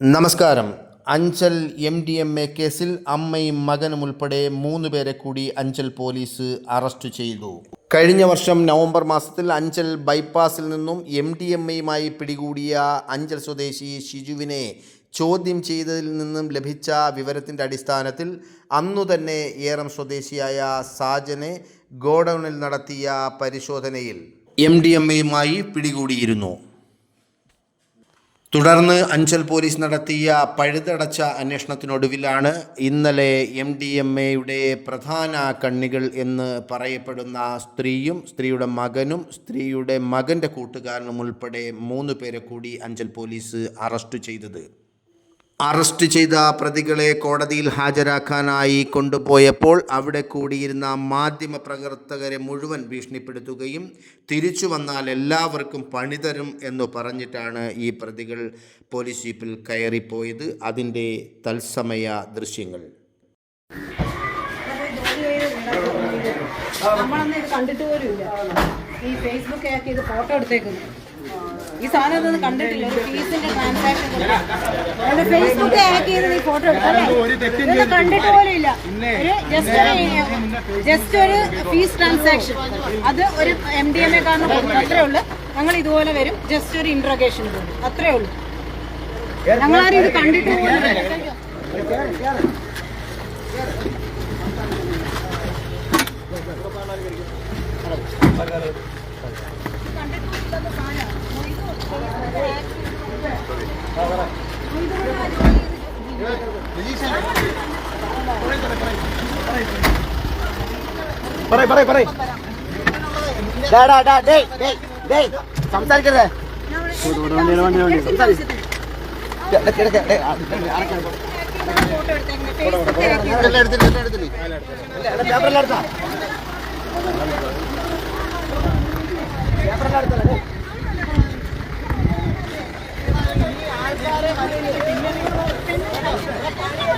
നമസ്കാരം. Anchal M D M A കേസിൽ അമ്മയും മകനും ഉൾപ്പെടെ മൂന്ന് പേരെ കൂടി അഞ്ചൽ പോലീസ് അറസ്റ്റ് ചെയ്തു. കഴിഞ്ഞ വർഷം നവംബർ മാസത്തിൽ അഞ്ചൽ ബൈപ്പാസിൽ നിന്നും എം ഡി എം എയുമായി പിടികൂടിയ അഞ്ചൽ സ്വദേശി ഷിജുവിനെ ചോദ്യം ചെയ്തതിൽ നിന്നും ലഭിച്ച വിവരത്തിന്റെ അടിസ്ഥാനത്തിൽ അന്നു തന്നെ ഏറം സ്വദേശിയായ സാജനെ ഗോഡൌണിൽ നടത്തിയ പരിശോധനയിൽ എം ഡി എം എയുമായി പിടികൂടിയിരുന്നു. തുടർന്ന് അഞ്ചൽ പോലീസ് നടത്തിയ പഴുതടച്ച അന്വേഷണത്തിനൊടുവിലാണ് ഇന്നലെ എം ഡി എം എയുടെ പ്രധാന കണ്ണികൾ എന്ന് പറയപ്പെടുന്ന സ്ത്രീയും സ്ത്രീയുടെ മകനും സ്ത്രീയുടെ മകന്റെ കൂട്ടുകാരനും ഉൾപ്പെടെ മൂന്ന് പേരെ കൂടി അഞ്ചൽ പോലീസ് അറസ്റ്റ് ചെയ്തത്. അറസ്റ്റ് ചെയ്ത പ്രതികളെ കോടതിയിൽ ഹാജരാക്കാനായി കൊണ്ടുപോയപ്പോൾ അവിടെ കൂടിയിരുന്ന മാധ്യമ പ്രവർത്തകരെ മുഴുവൻ ഭീഷണിപ്പെടുത്തുകയും തിരിച്ചു വന്നാൽ എല്ലാവർക്കും പണിതരും എന്ന് പറഞ്ഞിട്ടാണ് ഈ പ്രതികൾ പോലീസ് ജീപ്പിൽ കയറിപ്പോയത്. അതിന്റെ തത്സമയ ദൃശ്യങ്ങൾ. ഈ ഫേസ്ബുക്ക് ആക്കി ഇത് ഫോട്ടോ എടുത്തേക്കുന്നു. ഈ സാധനം ഇതൊന്നും കണ്ടിട്ടില്ല. ഒരു ഫീസിന്റെ ട്രാൻസാക്ഷൻ ഫേസ്ബുക്ക് ഹാക്ക് ചെയ്ത് നീ ഫോട്ടോ എടുത്തല്ലേ? ഇതൊന്നും കണ്ടിട്ട് പോലും ഇല്ല. ഒരു ജസ്റ്റ് ഒരു ജസ്റ്റ് ഒരു ഫീസ് ട്രാൻസാക്ഷൻ അത് ഒരു എം ഡി എം എ കാരണം കൊടുക്കും. അത്രേ ഉള്ളൂ. ഞങ്ങൾ ഇതുപോലെ വരും. ജസ്റ്റ് ഒരു ഇൻട്രോഗേഷൻ അത്രേ ഉള്ളൂ. ഞങ്ങളാരും ഇത് കണ്ടിട്ട് പോലും ഇല്ല. പറയ് പറയ് പറയ്. ഡാ ഡാ ഡാ ഡേയ് ഡേ ഡേയ്. സംസാരിക്കരുത്. വണ്ടി വണ്ടി വണ്ടി Thank you.